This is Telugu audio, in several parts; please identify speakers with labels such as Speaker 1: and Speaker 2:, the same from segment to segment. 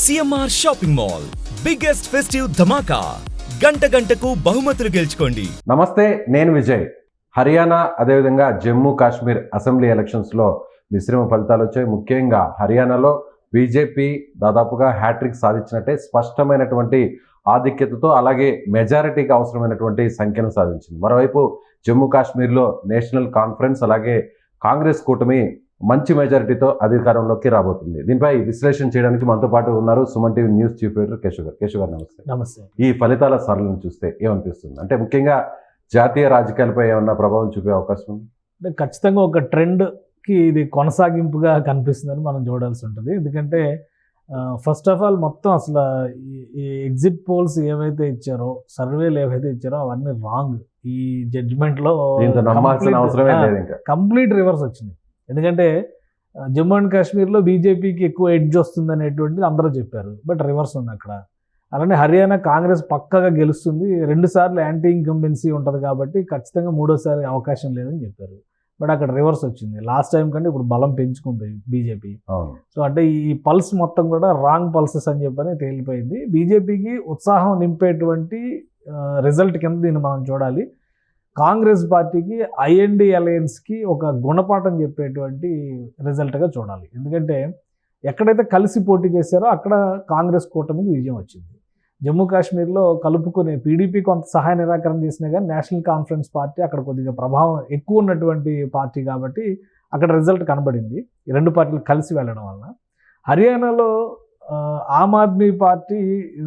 Speaker 1: CMR shopping mall biggest festive dhamaka. గంట గంటకు బహుమతులు గెలుచుకోండి.
Speaker 2: నమస్తే నేను విజయ్. హర్యానా అదేవిధంగా జమ్మూ కాశ్మీర్ అసెంబ్లీ ఎలక్షన్స్లో మిశ్రమ ఫలితాలు వచ్చాయి. ముఖ్యంగా హర్యానాలో బీజేపీ దాదాపుగా హ్యాట్రిక్ సాధించినట్టే స్పష్టమైనటువంటి ఆధిక్యతతో అలాగే మెజారిటీకి అవసరమైనటువంటి సంఖ్యను సాధించింది. మరోవైపు జమ్మూ కాశ్మీర్లో నేషనల్ కాన్ఫరెన్స్ అలాగే కాంగ్రెస్ కూటమి మంచి మెజారిటీతో అధికారంలోకి రాబోతుంది. దీనిపై విశ్లేషణ చేయడానికి మనతో పాటు ఉన్నారు Suman TV news chief editor Keshav garu. Keshav garu నమస్తే.
Speaker 3: నమస్తే.
Speaker 2: ఈ ఫలితాల సరళిని చూస్తే ఏమనిపిస్తుంది? అంటే ముఖ్యంగా జాతీయ రాజకీయాలపై ఏమన్నా ప్రభావం చూపే అవకాశం ఉంది?
Speaker 3: అంటే ఖచ్చితంగా ఒక ట్రెండ్కి ఇది కొనసాగింపుగా కనిపిస్తుందని మనం చూడాల్సి ఉంటుంది. ఎందుకంటే ఫస్ట్ ఆఫ్ ఆల్ మొత్తం అసలు ఈ- ఎగ్జిట్ పోల్స్ ఏవైతే ఇచ్చారో సర్వేలు ఏవైతే ఇచ్చారో అవన్నీ రాంగ్ ఈ జడ్జ్మెంట్లో
Speaker 2: దీంతో నమ్మాల్సిన అవసరమే లేదు ఇంకా.
Speaker 3: కంప్లీట్ రివర్స్ వచ్చింది ఎందుకంటే జమ్మూ అండ్ కాశ్మీర్లో బీజేపీకి ఎక్కువ ఎడ్జ్ వస్తుంది అనేటువంటిది అందరూ చెప్పారు. బట్ రివర్స్ ఉంది అక్కడ. అలానే హర్యానా కాంగ్రెస్ పక్కగా గెలుస్తుంది. రెండు సార్లు యాంటీ ఇన్కంబెన్సీ ఉంటుంది కాబట్టి ఖచ్చితంగా మూడోసారి అవకాశం లేదని చెప్పారు. బట్ అక్కడ రివర్స్ వచ్చింది. లాస్ట్ టైం కంటే ఇప్పుడు బలం పెంచుకుంది బీజేపీ. సో అంటే ఈ పల్స్ మొత్తం కూడా రాంగ్ పల్సెస్ అని చెప్పని తేలిపోయింది. బీజేపీకి ఉత్సాహం నింపేటువంటి రిజల్ట్ కింద దీన్ని మనం చూడాలి. కాంగ్రెస్ పార్టీకి ఐఎన్డి అలయన్స్కి ఒక గుణపాఠం చెప్పేటువంటి రిజల్ట్గా చూడాలి. ఎందుకంటే ఎక్కడైతే కలిసి పోటీ చేశారో అక్కడ కాంగ్రెస్ కూటమికి విజయం వచ్చింది. జమ్మూ కాశ్మీర్లో కలుపుకునే పీడీపీ కొంత సహాయ నిరాకరణ చేసినా కానీ నేషనల్ కాన్ఫరెన్స్ పార్టీ అక్కడ కొద్దిగా ప్రభావం ఎక్కువ ఉన్నటువంటి పార్టీ కాబట్టి అక్కడ రిజల్ట్ కనబడింది. ఈ రెండు పార్టీలు కలిసి వెళ్ళడం వలన. హర్యానాలో ఆమ్ ఆద్మీ పార్టీ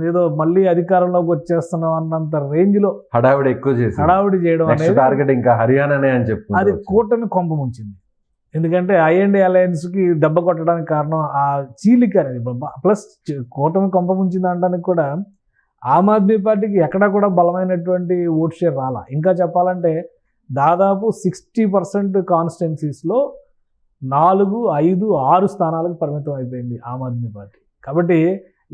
Speaker 3: ఏదో మళ్ళీ అధికారంలోకి వచ్చేస్తున్నాం అన్నంత రేంజ్లో
Speaker 2: హడావిడి ఎక్కువ చేసి
Speaker 3: హడావుడి చేయడం అనేది
Speaker 2: టార్గెట్ ఇంకా హర్యానానే అని
Speaker 3: అది
Speaker 2: చెప్తున్నారు
Speaker 3: కూటమి కొంప ముంచింది. ఎందుకంటే ఐఎండి అలయన్స్కి దెబ్బ కొట్టడానికి కారణం ఆ చీలిక అనేది. ప్లస్ కూటమి కొంప ముంచింది అనడానికి కూడా ఆమ్ ఆద్మీ పార్టీకి ఎక్కడా కూడా బలమైనటువంటి ఓట్ షేర్ రాలా. ఇంకా చెప్పాలంటే దాదాపు సిక్స్టీ పర్సెంట్ కాన్స్టిట్యున్సీస్లో నాలుగు ఐదు ఆరు స్థానాలకు పరిమితం అయిపోయింది ఆమ్ ఆద్మీ పార్టీ. కాబట్టి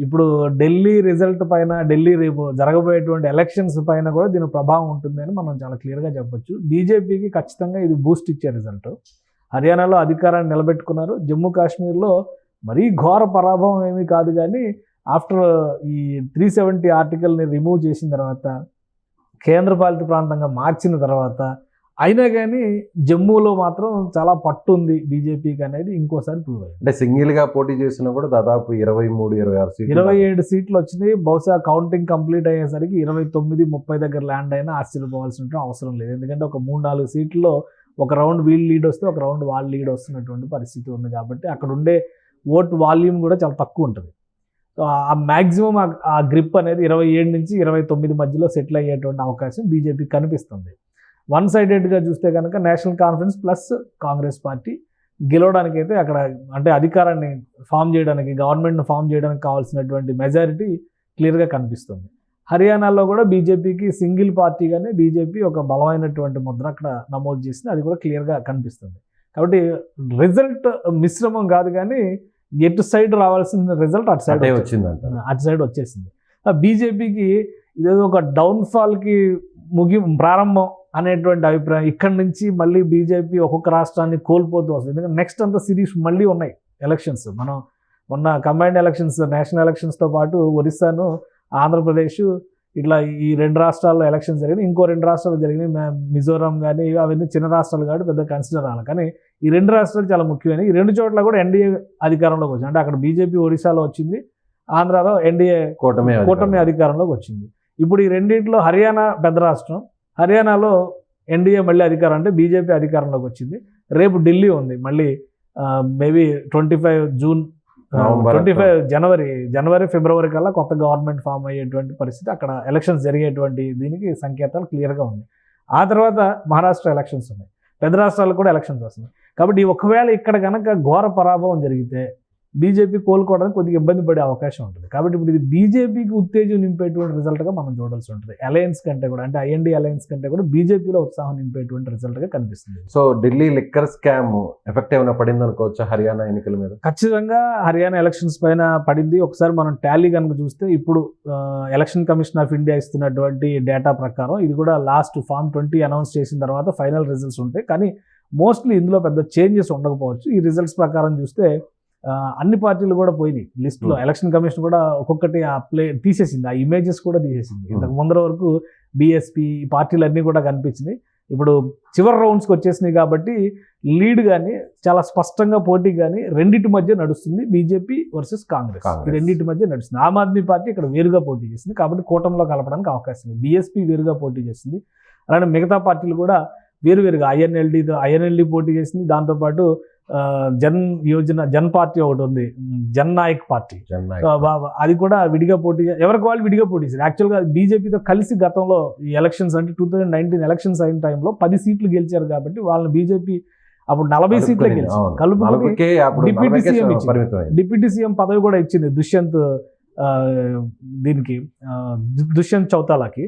Speaker 3: ఇప్పుడు ఢిల్లీ రిజల్ట్ పైన ఢిల్లీ రేపు జరగబోయేటువంటి ఎలక్షన్స్ పైన కూడా దీని ప్రభావం ఉంటుందని మనం చాలా క్లియర్గా చెప్పొచ్చు. బీజేపీకి ఖచ్చితంగా ఇది బూస్ట్ ఇచ్చే రిజల్ట్. హర్యానాలో అధికారాన్ని నిలబెట్టుకున్నారు. జమ్మూ కాశ్మీర్లో మరీ ఘోర పరాభవం ఏమీ కాదు కానీ ఆఫ్టర్ ఈ త్రీ సెవెంటీ ఆర్టికల్ని రిమూవ్ చేసిన తర్వాత కేంద్రపాలిత ప్రాంతంగా మార్చిన తర్వాత అయినా కానీ జమ్మూలో మాత్రం చాలా పట్టు ఉంది బీజేపీకి అనేది ఇంకోసారి ప్రూవ్ అయింది
Speaker 2: అంటే సింగిల్గా పోటీ చేసినా కూడా దాదాపు ఇరవై మూడు ఇరవై ఆరు సీట్లు
Speaker 3: ఇరవై ఏడు సీట్లు వచ్చినాయి. బహుశా కౌంటింగ్ కంప్లీట్ అయ్యేసరికి ఇరవై తొమ్మిది ముప్పై దగ్గర ల్యాండ్ అయినా ఆశ్చర్యపోవాల్సిన అవసరం లేదు. ఎందుకంటే ఒక మూడు నాలుగు సీట్లలో ఒక రౌండ్ వీళ్ళు లీడ్ వస్తే ఒక రౌండ్ వాళ్ళు లీడ్ వస్తున్నటువంటి పరిస్థితి ఉంది కాబట్టి అక్కడ ఉండే ఓట్ వాల్యూమ్ కూడా చాలా తక్కువ ఉంటుంది. సో ఆ మ్యాక్సిమం ఆ గ్రిప్ అనేది ఇరవై ఏడు నుంచి ఇరవై తొమ్మిది మధ్యలో సెటిల్ అయ్యేటువంటి అవకాశం బీజేపీ కనిపిస్తుంది. వన్ సైడెడ్గా చూస్తే కనుక National Conference plus Congress party గెలవడానికి అయితే అక్కడ అంటే అధికారాన్ని ఫామ్ చేయడానికి గవర్నమెంట్ను ఫామ్ చేయడానికి కావాల్సినటువంటి మెజారిటీ క్లియర్గా కనిపిస్తుంది. హర్యానాలో కూడా బీజేపీకి సింగిల్ పార్టీగానే బీజేపీ ఒక బలమైనటువంటి ముద్ర అక్కడ నమోదు చేసింది. అది కూడా క్లియర్గా కనిపిస్తుంది. కాబట్టి రిజల్ట్ మిశ్రమం కాదు కానీ ఎటు సైడ్ రావాల్సిన రిజల్ట్ అటు సైడ్ వచ్చింది. అటు సైడ్ వచ్చేసింది. బీజేపీకి ఇదేదో ఒక డౌన్ఫాల్కి ముగి ప్రారంభం అనేటువంటి అభిప్రాయం. ఇక్కడ నుంచి మళ్ళీ బీజేపీ ఒక్కొక్క రాష్ట్రాన్ని కోల్పోతూ వస్తుంది. ఎందుకంటే నెక్స్ట్ అంతా సిరీస్ మళ్ళీ ఉన్నాయి ఎలక్షన్స్ మనం మొన్న కంబైన్డ్ ఎలక్షన్స్ నేషనల్ ఎలక్షన్స్తో పాటు ఒరిస్సాను ఆంధ్రప్రదేశ్ ఇట్లా ఈ రెండు రాష్ట్రాల్లో ఎలక్షన్స్ జరిగినాయి. ఇంకో రెండు రాష్ట్రాలు జరిగినాయి. మిజోరాం కానీ అవన్నీ చిన్న రాష్ట్రాలు కాబట్టి పెద్ద కన్సిడర్ అవ్వాలి కానీ ఈ రెండు రాష్ట్రాలు చాలా ముఖ్యమైనవి. ఈ రెండు చోట్ల కూడా ఎన్డీఏ అధికారంలోకి వచ్చింది. అంటే అక్కడ బీజేపీ ఒరిస్సాలో వచ్చింది. ఆంధ్రాలో ఎన్డీఏ
Speaker 2: కూటమి
Speaker 3: కూటమి అధికారంలోకి వచ్చింది. ఇప్పుడు ఈ రెండింటిలో హర్యానా పెద్ద రాష్ట్రం. హర్యానాలో ఎన్డీఏ మళ్ళీ అధికారం అంటే బీజేపీ అధికారంలోకి వచ్చింది. రేపు ఢిల్లీ ఉంది. మళ్ళీ maybe twenty five June twenty five జనవరి జనవరి ఫిబ్రవరి కల్లా కొత్త గవర్నమెంట్ ఫామ్ అయ్యేటువంటి పరిస్థితి అక్కడ ఎలక్షన్స్ జరిగేటువంటి దీనికి సంకేతాలు క్లియర్గా ఉంది ఆ తర్వాత మహారాష్ట్ర ఎలక్షన్స్ ఉన్నాయి. పెద్ద రాష్ట్రాలకు కూడా ఎలక్షన్స్ వస్తున్నాయి. కాబట్టి ఒకవేళ ఇక్కడ కనుక ఘోర పరాభవం జరిగితే బీజేపీ కోలుకోవడానికి కొద్దిగా ఇబ్బంది పడే అవకాశం ఉంటుంది. కాబట్టి ఇప్పుడు ఇది బీజేపీకి ఉత్తేజం నింపేటువంటి రిజల్ట్గా మనం చూడాల్సి ఉంటుంది. అలయన్స్ కంటే కూడా అంటే ఐఎన్డీ అలయన్స్ కంటే కూడా బీజేపీలో ఉత్సాహం నింపేటువంటి రిజల్ట్గా కనిపిస్తుంది.
Speaker 2: So Delhi liquor scam effect ఏమైనా పడింది అనుకోవచ్చా హర్యానా ఎన్నికల మీద?
Speaker 3: ఖచ్చితంగా హర్యానా ఎలక్షన్స్ పైన పడింది. ఒకసారి మనం టాలీ కనుక చూస్తే ఇప్పుడు ఎలక్షన్ కమిషన్ ఆఫ్ ఇండియా ఇస్తున్నటువంటి డేటా ప్రకారం ఇది కూడా లాస్ట్ ఫామ్ ట్వంటీ అనౌన్స్ చేసిన తర్వాత ఫైనల్ రిజల్ట్స్ ఉంటాయి. కానీ మోస్ట్లీ ఇందులో పెద్ద చేంజెస్ ఉండకపోవచ్చు. ఈ రిజల్ట్స్ ప్రకారం చూస్తే అన్ని పార్టీలు కూడా పోయినాయి. లిస్ట్లో
Speaker 2: Hmm.
Speaker 3: ఎలక్షన్ కమిషన్ కూడా ఒక్కొక్కటి ఆ ప్లే తీసేసింది. ఆ ఇమేజెస్ కూడా తీసేసింది.
Speaker 2: Hmm.
Speaker 3: ఇంతకు ముందర వరకు బీఎస్పీ పార్టీలు అన్నీ కూడా కనిపించినాయి. ఇప్పుడు చివరి రౌండ్స్కి వచ్చేసినాయి కాబట్టి లీడ్ కానీ చాలా స్పష్టంగా పోటీ కానీ రెండింటి మధ్య నడుస్తుంది బీజేపీ వర్సెస్ కాంగ్రెస్ రెండింటి మధ్య నడుస్తుంది. ఆమ్ ఆద్మీ పార్టీ ఇక్కడ వేరుగా పోటీ చేసింది కాబట్టి కూటమిలో కలపడానికి అవకాశం ఉంది బీఎస్పీ వేరుగా పోటీ చేస్తుంది అలానే మిగతా పార్టీలు కూడా వేరువేరుగా ఐఎన్ఎల్డీతో ఐఎన్ఎల్డీ పోటీ చేసింది. దాంతోపాటు జన్ యోజన జన్ పార్టీ ఒకటి ఉంది. జన్ నాయక్ పార్టీ. అది కూడా విడిగా పోటీ ఎవరికి వాళ్ళు విడిగా పోటీ చేశారు? యాక్చువల్గా బీజేపీతో కలిసి గతంలో ఈ ఎలక్షన్స్ అంటే టూ థౌజండ్ నైన్టీన్ ఎలక్షన్స్ అయిన టైంలో పది సీట్లు గెలిచారు కాబట్టి వాళ్ళని బీజేపీ అప్పుడు నలభై సీట్లే
Speaker 2: నలుగురికే అప్పుడు
Speaker 3: డిప్యూటీ సీఎం డిప్యూటీ సీఎం పదవి కూడా ఇచ్చింది దుష్యంత్ దీనికి దుష్యంత్ చౌతాలాకి.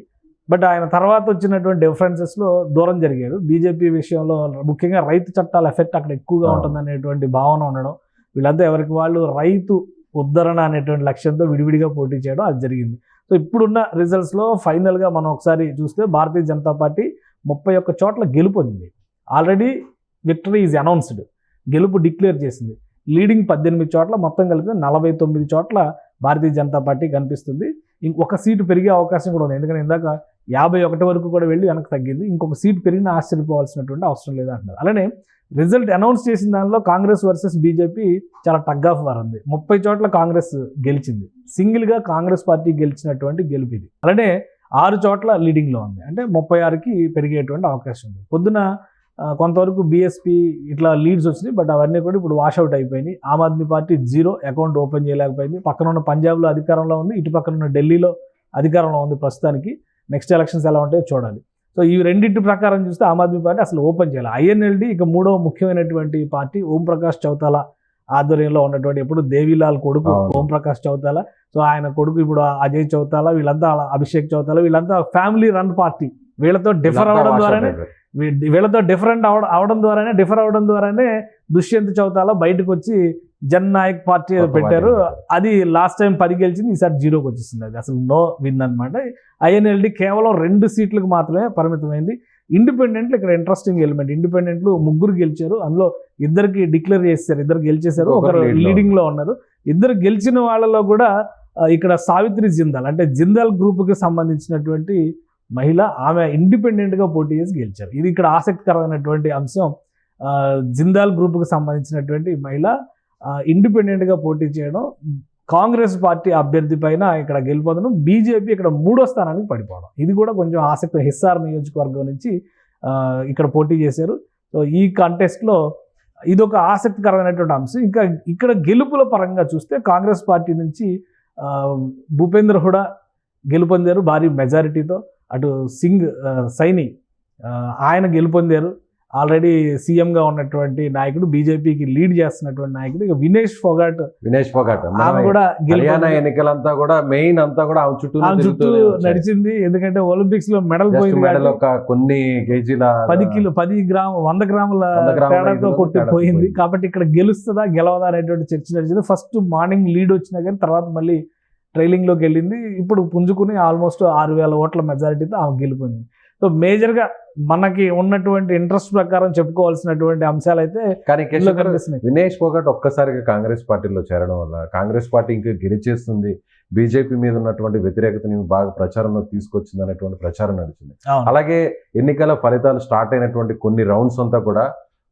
Speaker 3: బట్ ఆయన తర్వాత వచ్చినటువంటి డిఫరెన్సెస్లో దూరం జరిగాడు బీజేపీ విషయంలో ముఖ్యంగా రైతు చట్టాల ఎఫెక్ట్ అక్కడ ఎక్కువగా
Speaker 2: ఆ.
Speaker 3: ఉంటుంది అనేటువంటి భావన ఉండడం వీళ్ళంతా ఎవరికి వాళ్ళు రైతు ఉద్ధరణ అనేటువంటి లక్ష్యంతో విడివిడిగా పోటీ చేయడం అది జరిగింది. సో ఇప్పుడున్న రిజల్ట్స్లో ఫైనల్గా మనం ఒకసారి చూస్తే భారతీయ జనతా పార్టీ ముప్పై ఒక్క చోట్ల గెలుపొందింది ఆల్రెడీ విక్టరీ ఈజ్ అనౌన్స్డ్ గెలుపు డిక్లేర్ చేసింది. లీడింగ్ పద్దెనిమిది చోట్ల మొత్తం కలిపి నలభై తొమ్మిది చోట్ల భారతీయ జనతా పార్టీ కనిపిస్తుంది. ఇంకొక సీటు పెరిగే అవకాశం కూడా ఉంది. ఎందుకంటే ఇందాక యాభై ఒకటి వరకు కూడా వెళ్ళి వెనక్కి తగ్గింది. ఇంకొక సీట్ పెరిగినా ఆశ్చర్యపోవాల్సినటువంటి అవసరం లేదు అంటున్నారు అలానే రిజల్ట్ అనౌన్స్ చేసిన దానిలో కాంగ్రెస్ వర్సెస్ బీజేపీ చాలా టగ్ ఆఫ్ వార్ ఉంది ముప్పై చోట్ల కాంగ్రెస్ గెలిచింది. సింగిల్గా కాంగ్రెస్ పార్టీ గెలిచినటువంటి గెలుపు ఇది. అలానే ఆరు చోట్ల లీడింగ్లో ఉంది. అంటే ముప్పై ఆరుకి పెరిగేటువంటి అవకాశం ఉంది. పొద్దున కొంతవరకు బీఎస్పీ ఇట్లా లీడ్స్ వచ్చినాయి. బట్ అవన్నీ కూడా ఇప్పుడు వాషౌట్ అయిపోయినాయి. Aam Aadmi party zero account open చేయలేకపోయింది. పక్కన ఉన్న పంజాబ్లో అధికారంలో ఉంది. ఇటు పక్కన ఉన్న ఢిల్లీలో అధికారంలో ఉంది ప్రస్తుతానికి. నెక్స్ట్ ఎలక్షన్స్ ఎలా ఉంటాయో చూడాలి. సో ఈ రెండింటి ప్రకారం చూస్తే ఆమ్ ఆద్మీ పార్టీ అసలు ఓపెన్ చేయాలి. ఐఎన్ఎల్డి ఇక మూడో ముఖ్యమైనటువంటి పార్టీ ఓం ప్రకాష్ చౌతాలా ఆధ్వర్యంలో ఉన్నటువంటి ఎప్పుడు దేవిలాల్ కొడుకు. ఓం ప్రకాష్ చౌతాలా. సో ఆయన కొడుకు ఇప్పుడు అజయ్ చౌతాలా వీళ్ళంతా అభిషేక్ చౌతాలా వీళ్ళంతా ఫ్యామిలీ రన్ పార్టీ. వీళ్ళతో డిఫర్
Speaker 2: out
Speaker 3: ద్వారానే వీళ్ళతో డిఫరెంట్ అవడం అవడం ద్వారానే డిఫర్ అవడం ద్వారానే దుష్యంత్ చౌతాలా బయటకు వచ్చి జన్ నాయక్ పార్టీ పెట్టారు. అది లాస్ట్ టైం పది గెలిచింది ఈసారి జీరోకి వచ్చేసింది అది. అసలు నో విన్ అనమాట ఐఎన్ఎల్డి కేవలం రెండు సీట్లకు మాత్రమే పరిమితమైంది. ఇండిపెండెంట్లు ఇక్కడ ఇంట్రెస్టింగ్ ఎలిమెంట్ ఇండిపెండెంట్లు ముగ్గురు గెలిచారు. అందులో ఇద్దరికి డిక్లేర్ చేశారు ఇద్దరు గెలిచేశారు ఒకరు లీడింగ్లో ఉన్నారు. ఇద్దరు గెలిచిన వాళ్ళలో కూడా ఇక్కడ సావిత్రి జిందాల్ అంటే జిందాల్ గ్రూప్కి సంబంధించినటువంటి మహిళ ఆమె ఇండిపెండెంట్గా పోటీ చేసి గెలిచారు. ఇది ఇక్కడ ఆసక్తికరమైనటువంటి అంశం. జిందాల్ గ్రూప్కి సంబంధించినటువంటి మహిళ ఇండిపెండెంట్గా పోటీ చేయడం కాంగ్రెస్ పార్టీ అభ్యర్థి పైన ఇక్కడ గెలుపొందడం బీజేపీ ఇక్కడ మూడో స్థానానికి పడిపోవడం. ఇది కూడా కొంచెం ఆసక్తి హిస్సార్ నియోజకవర్గం నుంచి ఇక్కడ పోటీ చేశారు. సో ఈ కాంటెస్ట్లో ఇది ఒక ఆసక్తికరమైనటువంటి అంశం. ఇంకా ఇక్కడ గెలుపుల పరంగా చూస్తే కాంగ్రెస్ పార్టీ నుంచి భూపేంద్ర హుడా గెలుపొందారు భారీ మెజారిటీతో అటు సింగ్ సైని ఆయన గెలుపొందారు. ఆల్రెడీ సీఎంగా ఉన్నటువంటి నాయకుడు బీజేపీకి లీడ్ చేస్తున్నటువంటి నాయకుడు ఇక వినేష్ ఫోగాట్.
Speaker 2: వినేష్ ఫోగాట్.
Speaker 3: ఆమె కూడా
Speaker 2: హర్యానా
Speaker 3: గెలుపొంది
Speaker 2: ఎన్నికలంతా కూడా మెయిన్ అంతా కూడా ఆమె చుట్టూ
Speaker 3: చుట్టూ నడిచింది. ఎందుకంటే ఒలింపిక్స్లో మెడల్ పోయింది
Speaker 2: మెడల్ ఒక కొన్ని కేజీల
Speaker 3: పది కిలో పది గ్రామ వంద గ్రాముల తేడాతో
Speaker 2: ఇదిలో
Speaker 3: కొట్టి
Speaker 2: తేడా
Speaker 3: పోయింది.
Speaker 2: పోయింది.
Speaker 3: కాబట్టి ఇక్కడ గెలుస్తుందా గెలవదా అనేటువంటి చర్చ నడిచింది. ఫస్ట్ మార్నింగ్ లీడ్ వచ్చినా కానీ తర్వాత మళ్ళీ ట్రైలింగ్లోకి వెళ్ళింది. ఇప్పుడు పుంజుకుని ఆల్మోస్ట్ ఆరు వేల ఓట్ల మెజారిటీతో ఆమె గెలుపొంది సో మేజర్గా మనకి ఉన్నటువంటి ఇంట్రెస్ట్ ప్రకారం చెప్పుకోవాల్సినటువంటి అంశాలు అయితే
Speaker 2: కానీ వినేష్ ఫోగట్ ఒక్కసారిగా కాంగ్రెస్ పార్టీలో చేరడం వల్ల కాంగ్రెస్ పార్టీ ఇంకా గెలిచేస్తుంది బీజేపీ మీద ఉన్నటువంటి వ్యతిరేకతని బాగా ప్రచారంలో తీసుకొచ్చింది అనేటువంటి ప్రచారం నడిచింది. అలాగే ఎన్నికల ఫలితాలు స్టార్ట్ అయినటువంటి కొన్ని రౌండ్స్ అంతా కూడా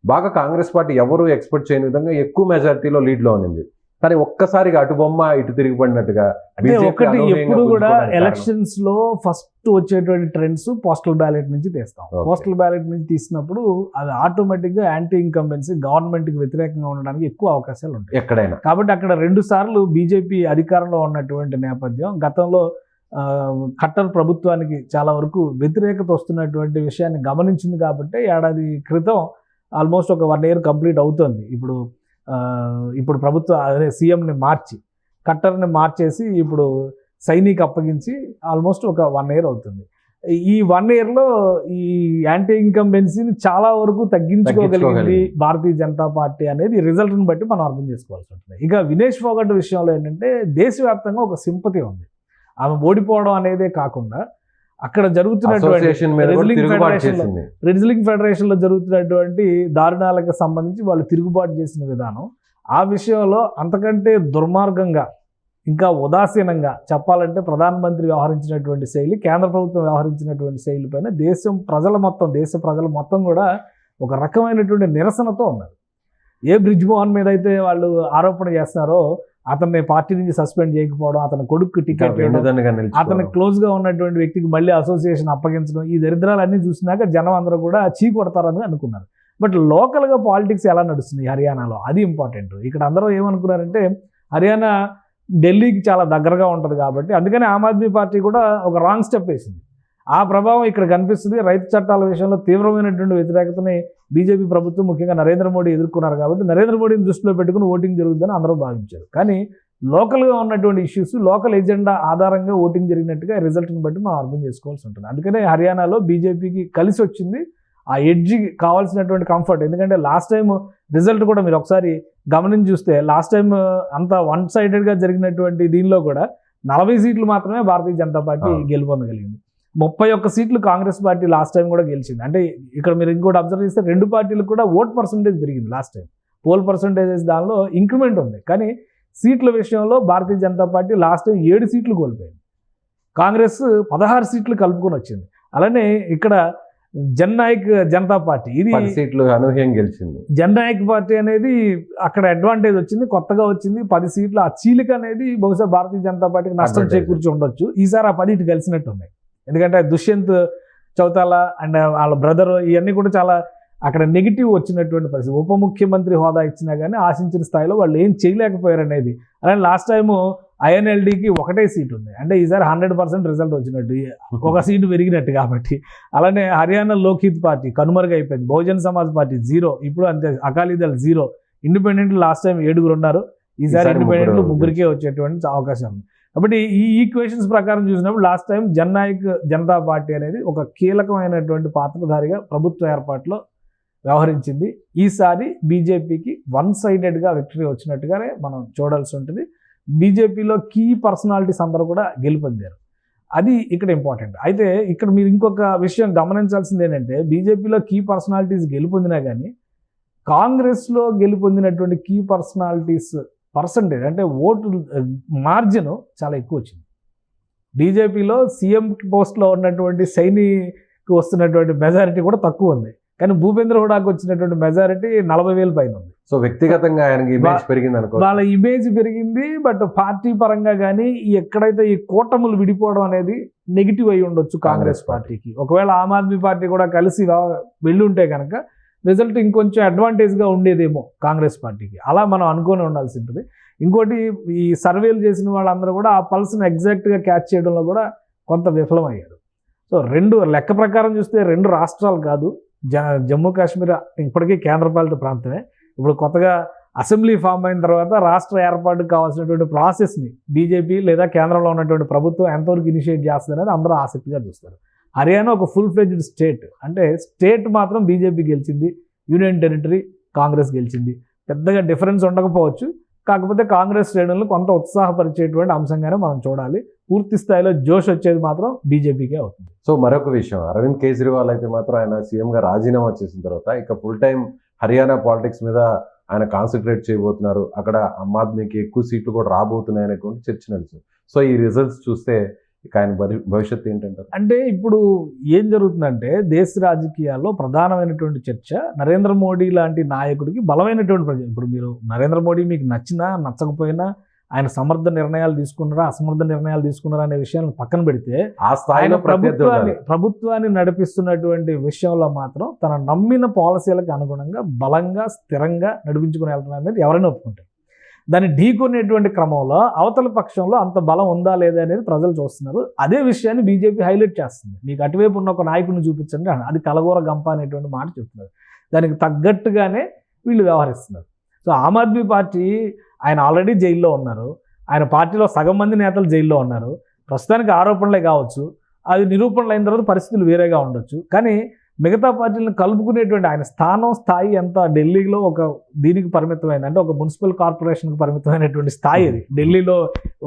Speaker 2: బాగా కాంగ్రెస్ పార్టీ ఎవరు ఎక్స్పెక్ట్ చేయని విధంగా ఎక్కువ మెజారిటీలో లీడ్లో ఉన్నింది. కానీ ఒక్కసారిగా అటు బొమ్మ ఇటు తిరిగిపడినట్టుగా
Speaker 3: అంటే ఒకటి ఎప్పుడు కూడా. ఎలక్షన్స్లో ఫస్ట్ వచ్చేటువంటి ట్రెండ్స్ పోస్టల్ బ్యాలెట్ నుంచి తీస్తాం. పోస్టల్ బ్యాలెట్ నుంచి తీసినప్పుడు అది ఆటోమేటిక్గా యాంటీ ఇన్కంబెన్సీ గవర్నమెంట్కి వ్యతిరేకంగా ఉండడానికి ఎక్కువ అవకాశాలు ఉంటాయి
Speaker 2: ఎక్కడైనా
Speaker 3: కాబట్టి అక్కడ రెండు సార్లు బీజేపీ అధికారంలో ఉన్నటువంటి నేపథ్యం గతంలో ఖట్టర్ ప్రభుత్వానికి చాలా వరకు వ్యతిరేకత వస్తున్నటువంటి విషయాన్ని గమనించింది కాబట్టి ఏడాది క్రితం ఆల్మోస్ట్ ఒక వన్ ఇయర్ కంప్లీట్ అవుతుంది ఇప్పుడు ఇప్పుడు ప్రభుత్వ అదే సీఎంని మార్చి ఖట్టర్ని మార్చేసి ఇప్పుడు సైనిక్ అప్పగించి ఆల్మోస్ట్ ఒక వన్ ఇయర్ అవుతుంది. ఈ వన్ ఇయర్లో ఈ యాంటీ ఇన్కంబెన్సీని చాలా వరకు తగ్గించుకోగలిగింది
Speaker 2: తగ్గించుకోగలిగింది.
Speaker 3: భారతీయ జనతా పార్టీ అనేది రిజల్ట్ని బట్టి మనం అర్థం చేసుకోవాల్సి ఉంటుంది. ఇక వినేష్ ఫోగట్ విషయంలో ఏంటంటే దేశవ్యాప్తంగా ఒక సింపతి ఉంది. ఆమె ఓడిపోవడం అనేదే కాకుండా అక్కడ జరుగుతున్నటువంటి రెజ్లింగ్ ఫెడరేషన్లో జరుగుతున్నటువంటి దారుణాలకు సంబంధించి వాళ్ళు తిరుగుబాటు చేసిన విధానం. ఆ విషయంలో అంతకంటే దుర్మార్గంగా ఇంకా ఉదాసీనంగా చెప్పాలంటే ప్రధానమంత్రి వ్యవహరించినటువంటి శైలి కేంద్ర ప్రభుత్వం వ్యవహరించినటువంటి శైలి పైన దేశం ప్రజల మొత్తం దేశ ప్రజల మొత్తం కూడా ఒక రకమైనటువంటి నిరసనతో ఉన్నారు ఏ బ్రిడ్జ్ మోహన్ మీద అయితే వాళ్ళు ఆరోపణ చేస్తున్నారో అతన్ని పార్టీ నుంచి సస్పెండ్ చేయకపోవడం అతని కొడుకు టికెట్ అతని. క్లోజ్గా ఉన్నటువంటి వ్యక్తికి మళ్ళీ అసోసియేషన్ అప్పగించడం ఈ దరిద్రాలన్నీ చూసినాక జనం అందరూ కూడా చీ కొడతారని అనుకున్నారు. బట్ లోకల్గా పాలిటిక్స్ ఎలా నడుస్తుంది హర్యానాలో? అది ఇంపార్టెంట్ ఇక్కడ అందరూ ఏమనుకున్నారంటే హర్యానా ఢిల్లీకి చాలా దగ్గరగా ఉంటుంది కాబట్టి అందుకని ఆమ్ ఆద్మీ పార్టీ కూడా ఒక రాంగ్ స్టెప్ వేసింది. ఆ ప్రభావం ఇక్కడ కనిపిస్తుంది. రైతు చట్టాల విషయంలో తీవ్రమైనటువంటి వ్యతిరేకతని బీజేపీ ప్రభుత్వం ముఖ్యంగా నరేంద్ర మోడీ ఎదుర్కొన్నారు కాబట్టి నరేంద్ర మోడీని దృష్టిలో పెట్టుకుని ఓటింగ్ జరుగుతుందని అందరూ భావించారు. కానీ లోకల్గా ఉన్నటువంటి ఇష్యూస్ లోకల్ ఎజెండా ఆధారంగా ఓటింగ్ జరిగినట్టుగా రిజల్ట్ని బట్టి మనం అర్థం చేసుకోవాల్సి ఉంటుంది. అందుకనే హర్యానాలో బీజేపీకి కలిసి వచ్చింది. ఆ ఎడ్జి కావాల్సినటువంటి కంఫర్ట్. ఎందుకంటే లాస్ట్ టైం రిజల్ట్ కూడా మీరు ఒకసారి గమనించి చూస్తే లాస్ట్ టైం అంత వన్ సైడెడ్గా జరిగినటువంటి దీనిలో కూడా నలభై సీట్లు మాత్రమే భారతీయ జనతా పార్టీ. గెలుపొందగలిగింది. ముప్పై ఒక్క సీట్లు కాంగ్రెస్ పార్టీ లాస్ట్ టైం కూడా గెలిచింది. అంటే ఇక్కడ మీరు ఇంకోటి అబ్జర్వ్ చేస్తే రెండు పార్టీలకు కూడా ఓట్ పర్సంటేజ్ పెరిగింది లాస్ట్ టైం. పోల్ పర్సంటేజెస్ దానిలో ఇంక్రిమెంట్ ఉంది. కానీ సీట్ల విషయంలో Bharatiya Janata party last time ఏడు సీట్లు కోల్పోయింది. కాంగ్రెస్ పదహారు సీట్లు కలుపుకొని వచ్చింది. అలానే ఇక్కడ జననాయక్ జనతా పార్టీ ఇది
Speaker 2: సీట్లు అనూహ్యం గెలిచింది.
Speaker 3: జననాయక్ పార్టీ అనేది అక్కడ అడ్వాంటేజ్ వచ్చింది కొత్తగా వచ్చింది. పది సీట్లు ఆ చీలిక అనేది బహుశా భారతీయ జనతా పార్టీకి నష్టం. చేకూర్చి ఉండొచ్చు. ఈసారి ఆ పది ఇటు కలిసినట్టు ఉన్నాయి. ఎందుకంటే దుష్యంత్ చౌతాలా అండ్ వాళ్ళ బ్రదర్ ఇవన్నీ కూడా చాలా అక్కడ నెగిటివ్ వచ్చినటువంటి పరిస్థితి. ఉప ముఖ్యమంత్రి హోదా ఇచ్చినా కానీ ఆశించిన స్థాయిలో వాళ్ళు ఏం చేయలేకపోయారు అనేది. అలానే లాస్ట్ టైము ఐఎన్ఎల్డీకి ఒకటే సీట్ ఉంది. అంటే ఈసారి హండ్రెడ్ పర్సెంట్ రిజల్ట్ వచ్చినట్టు. ఒక సీటు పెరిగినట్టు కాబట్టి. అలానే హర్యానా లోక్హిత్ పార్టీ కనుమరుగు అయిపోయింది. బహుజన్ సమాజ్ పార్టీ జీరో ఇప్పుడు అంతే. Akali Dal zero independent last time ఏడుగురు ఉన్నారు. ఈసారి ఇండిపెండెంట్
Speaker 2: ముగ్గురు
Speaker 3: ముగ్గురికే వచ్చేటువంటి అవకాశం ఉంది. కాబట్టి ఈ ఈక్వేషన్స్ ప్రకారం చూసినప్పుడు last time Jannayak Janata party అనేది ఒక కీలకమైనటువంటి పాత్రధారిగా ప్రభుత్వ ఏర్పాటులో వ్యవహరించింది. ఈసారి బీజేపీకి వన్ సైడెడ్గా విక్టరీ వచ్చినట్టుగానే మనం చూడాల్సి ఉంటుంది. బీజేపీలో కీ పర్సనాలిటీస్ అందరూ కూడా గెలుపొందారు. అది ఇక్కడ ఇంపార్టెంట్ అయితే ఇక్కడ మీరు ఇంకొక విషయం గమనించాల్సింది ఏంటంటే బీజేపీలో కీ పర్సనాలిటీస్ గెలుపొందినా కానీ కాంగ్రెస్లో గెలుపొందినటువంటి కీ పర్సనాలిటీస్ పర్సంటేజ్ అంటే ఓటు మార్జిన్ చాలా ఎక్కువ వచ్చింది. బీజేపీలో సీఎం పోస్ట్లో ఉన్నటువంటి సైనికి వస్తున్నటువంటి మెజారిటీ కూడా తక్కువ ఉంది. కానీ భూపేంద్ర హుడాకు వచ్చినటువంటి మెజారిటీ నలభై వేల పైన ఉంది.
Speaker 2: సో వ్యక్తిగతంగా ఆయనకి ఇమేజ్ పెరిగింది అనుకో
Speaker 3: వాళ్ళ ఇమేజ్ పెరిగింది బట్ పార్టీ పరంగా కానీ ఎక్కడైతే ఈ కూటములు విడిపోవడం అనేది నెగిటివ్ అయి ఉండొచ్చు కాంగ్రెస్ పార్టీకి. ఒకవేళ ఆమ్ ఆద్మీ పార్టీ కూడా కలిసి వా- వెళ్ళి ఉంటే కనుక రిజల్ట్ ఇంకొంచెం అడ్వాంటేజ్గా ఉండేదేమో కాంగ్రెస్ పార్టీకి. అలా మనం అనుకొని ఉండాల్సి ఉంటుంది ఇంకోటి ఈ సర్వేలు చేసిన వాళ్ళందరూ కూడా ఆ పల్స్ని ఎగ్జాక్ట్గా క్యాచ్ చేయడంలో కూడా కొంత విఫలమయ్యారు. సో రెండు లెక్క ప్రకారం చూస్తే రెండు రాష్ట్రాలు కాదు. జ జమ్మూ కాశ్మీర్ ఇప్పటికీ కేంద్రపాలిత ప్రాంతమే. ఇప్పుడు కొత్తగా అసెంబ్లీ ఫామ్ అయిన తర్వాత రాష్ట్ర ఏర్పాటుకు కావాల్సినటువంటి ప్రాసెస్ని బీజేపీ లేదా కేంద్రంలో ఉన్నటువంటి ప్రభుత్వం ఎంతవరకు ఇనిషియేట్ చేస్తుందనేది అందరూ ఆసక్తిగా చూస్తారు. హర్యానా ఒక ఫుల్ ఫ్లెడ్జ్డ్ స్టేట్ అంటే స్టేట్ మాత్రం బీజేపీ గెలిచింది యూనియన్ టెరిటరీ కాంగ్రెస్ గెలిచింది. పెద్దగా డిఫరెన్స్ ఉండకపోవచ్చు. కాకపోతే కాంగ్రెస్ శ్రేణులను కొంత ఉత్సాహపరిచేటువంటి అంశంగానే మనం చూడాలి. పూర్తి స్థాయిలో జోష్ వచ్చేది మాత్రం బీజేపీకే అవుతుంది.
Speaker 2: సో మరొక విషయం అరవింద్ కేజ్రీవాల్ అయితే మాత్రం ఆయన సీఎంగా రాజీనామా చేసిన తర్వాత ఇక ఫుల్ టైం హర్యానా పాలిటిక్స్ మీద ఆయన కాన్సన్ట్రేట్ చేయబోతున్నారు. అక్కడ ఆమ్ ఆద్మీకి ఎక్కువ సీట్లు కూడా రాబోతున్నాయి అనేటువంటి చర్చ నడుస్తుంది. సో ఈ రిజల్ట్స్ చూస్తే ఇక ఆయన భవి- భవిష్యత్తు ఏంటంటారు
Speaker 3: అంటే ఇప్పుడు ఏం జరుగుతుందంటే దేశ రాజకీయాల్లో ప్రధానమైనటువంటి చర్చ నరేంద్ర మోడీ లాంటి నాయకుడికి బలమైనటువంటి ప్రజ ఇప్పుడు మీరు నరేంద్ర మోడీ మీకు నచ్చినా నచ్చకపోయినా ఆయన సమర్థ నిర్ణయాలు తీసుకున్నారా అసమర్థ నిర్ణయాలు తీసుకున్నారా అనే విషయాలను పక్కన పెడితే
Speaker 2: ఆ స్థాయిలో
Speaker 3: ప్రభుత్వాన్ని. ప్రభుత్వాన్ని నడిపిస్తున్నటువంటి విషయంలో మాత్రం తన నమ్మిన పాలసీలకు అనుగుణంగా బలంగా స్థిరంగా నడిపించుకుని వెళ్తున్నారు అనేది ఎవరైనా ఒప్పుకుంటారు దాన్ని ఢీకొనేటువంటి క్రమంలో అవతల పక్షంలో అంత బలం ఉందా లేదా అనేది ప్రజలు చూస్తున్నారు. అదే విషయాన్ని బీజేపీ హైలైట్ చేస్తుంది. మీకు అటువైపు ఉన్న ఒక నాయకుడిని చూపించండి అది కలగూర గంప అనేటువంటి మాట చెప్తున్నారు. దానికి తగ్గట్టుగానే వీళ్ళు వ్యవహరిస్తున్నారు. సో ఆమ్ ఆద్మీ పార్టీ ఆయన ఆల్రెడీ జైల్లో ఉన్నారు. ఆయన పార్టీలో సగం మంది నేతలు జైల్లో ఉన్నారు. ప్రస్తుతానికి ఆరోపణలే కావచ్చు. అది నిరూపణలు అయిన తర్వాత పరిస్థితులు వేరేగా ఉండొచ్చు. కానీ మిగతా పార్టీలను కలుపుకునేటువంటి ఆయన స్థానం స్థాయి ఎంత ఢిల్లీలో ఒక దీనికి పరిమితమైంది? అంటే ఒక మున్సిపల్ కార్పొరేషన్కి పరిమితమైనటువంటి స్థాయి అది. ఢిల్లీలో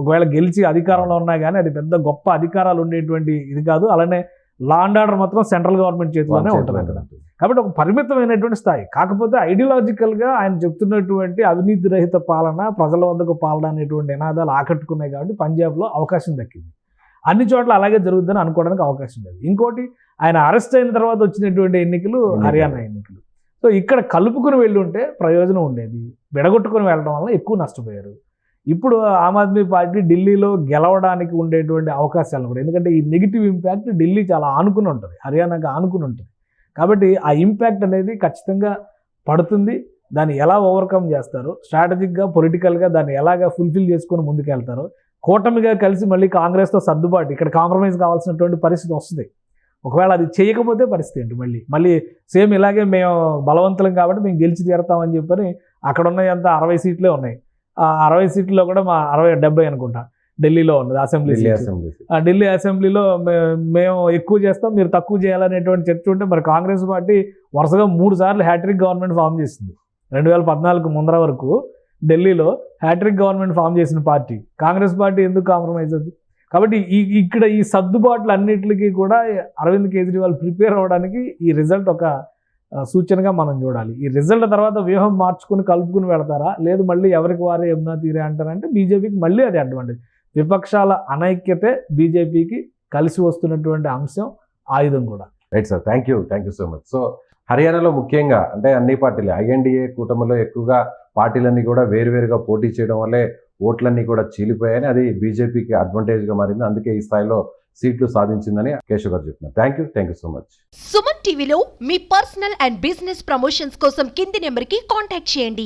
Speaker 3: ఒకవేళ గెలిచి అధికారంలో ఉన్నా కానీ అది పెద్ద గొప్ప అధికారాలు ఉండేటువంటి ఇది కాదు. అలానే లా అండ్ ఆర్డర్ మాత్రం సెంట్రల్ గవర్నమెంట్ చేతిలోనే ఉంటుంది. కాబట్టి ఒక పరిమితమైనటువంటి స్థాయి. కాకపోతే ఐడియాలజికల్గా ఆయన చెప్తున్నటువంటి అవినీతి రహిత పాలన ప్రజల వద్దకు పాలన అనేటువంటి నినాదాలు ఆకట్టుకున్నాయి కాబట్టి పంజాబ్లో అవకాశం దక్కింది. అన్ని చోట్ల అలాగే జరుగుతుందని అనుకోవడానికి అవకాశం లేదు. ఇంకోటి ఆయన అరెస్ట్ అయిన తర్వాత వచ్చినటువంటి ఎన్నికలు. హర్యానా ఎన్నికలు. సో ఇక్కడ కలుపుకుని వెళ్ళి ఉంటే ప్రయోజనం ఉండేది. విడగొట్టుకుని వెళ్ళడం వల్ల ఎక్కువ నష్టపోయారు. ఇప్పుడు ఆమ్ ఆద్మీ పార్టీ ఢిల్లీలో గెలవడానికి ఉండేటువంటి అవకాశాలు కూడా ఎందుకంటే ఈ నెగిటివ్ ఇంపాక్ట్ ఢిల్లీ చాలా ఆనుకుని ఉంటుంది. హర్యానాకి ఆనుకుని ఉంటుంది. కాబట్టి ఆ ఇంపాక్ట్ అనేది ఖచ్చితంగా పడుతుంది. దాన్ని ఎలా ఓవర్కమ్ చేస్తారు స్ట్రాటజిక్గా పొలిటికల్గా దాన్ని ఎలాగ ఫుల్ఫిల్ చేసుకొని ముందుకెళ్తారు కూటమిగా కలిసి మళ్ళీ కాంగ్రెస్తో సర్దుబాటు ఇక్కడ కాంప్రమైజ్ కావాల్సినటువంటి పరిస్థితి వస్తుంది. ఒకవేళ అది చేయకపోతే పరిస్థితి ఏంటి మళ్ళీ? మళ్ళీ సేమ్ ఇలాగే మేము బలవంతులం కాబట్టి మేము గెలిచి తీరతామని చెప్పని అక్కడ ఉన్నాయి అంతా అరవై సీట్లే ఉన్నాయి. ఆ అరవై సీట్లో కూడా మా అరవై డెబ్బై అనుకుంటా. ఢిల్లీలో ఉన్నది అసెంబ్లీ.
Speaker 2: అసెంబ్లీ
Speaker 3: ఆ ఢిల్లీ అసెంబ్లీలో మేము ఎక్కువ చేస్తాం మీరు తక్కువ చేయాలనేటువంటి చర్చ ఉంటే మరి కాంగ్రెస్ పార్టీ వరుసగా మూడు సార్లు హ్యాట్రిక్ గవర్నమెంట్ ఫామ్ చేసింది. రెండు వేల పద్నాలుగు ముందర వరకు ఢిల్లీలో హ్యాట్రిక్ గవర్నమెంట్ ఫామ్ చేసిన పార్టీ. కాంగ్రెస్ పార్టీ ఎందుకు కాంప్రమైజ్ అవుతుంది కాబట్టి ఈ ఇక్కడ ఈ సర్దుబాట్లు అన్నిటికీ కూడా అరవింద్ కేజ్రీవాల్ ప్రిపేర్ అవ్వడానికి ఈ రిజల్ట్ ఒక సూచనగా మనం చూడాలి. ఈ రిజల్ట్ తర్వాత వ్యూహం మార్చుకుని కలుపుకుని వెళతారా? లేదు మళ్ళీ ఎవరికి వారే యమునా తీరే అంటారంటే బీజేపీకి మళ్ళీ అది అడ్వాంటేజ్. విపక్షాల అనైక్యతే బీజేపీకి కలిసి వస్తున్నటువంటి అంశం ఆయుధం కూడా.
Speaker 2: Right sir thank you thank you so much so హర్యానాలో ముఖ్యంగా అంటే అన్ని పార్టీలు ఐఎన్డీఏ కూటమిలో ఎక్కువగా పార్టీలన్నీ కూడా వేరువేరుగా పోటీ చేయడం వల్లే ఓట్లన్నీ కూడా చీలిపోయాయని అది బీజేపీకి అడ్వాంటేజ్గా మారింది. అందుకే ఈ స్థాయిలో సీట్లు సాధించిందని కేశవ్ గారు చెప్తున్నారు thank you thank you so much
Speaker 4: Suman టీవీలో మీ పర్సనల్ అండ్ బిజినెస్ ప్రమోషన్స్ కోసం కింది నెంబర్కి కాంటాక్ట్ చేయండి.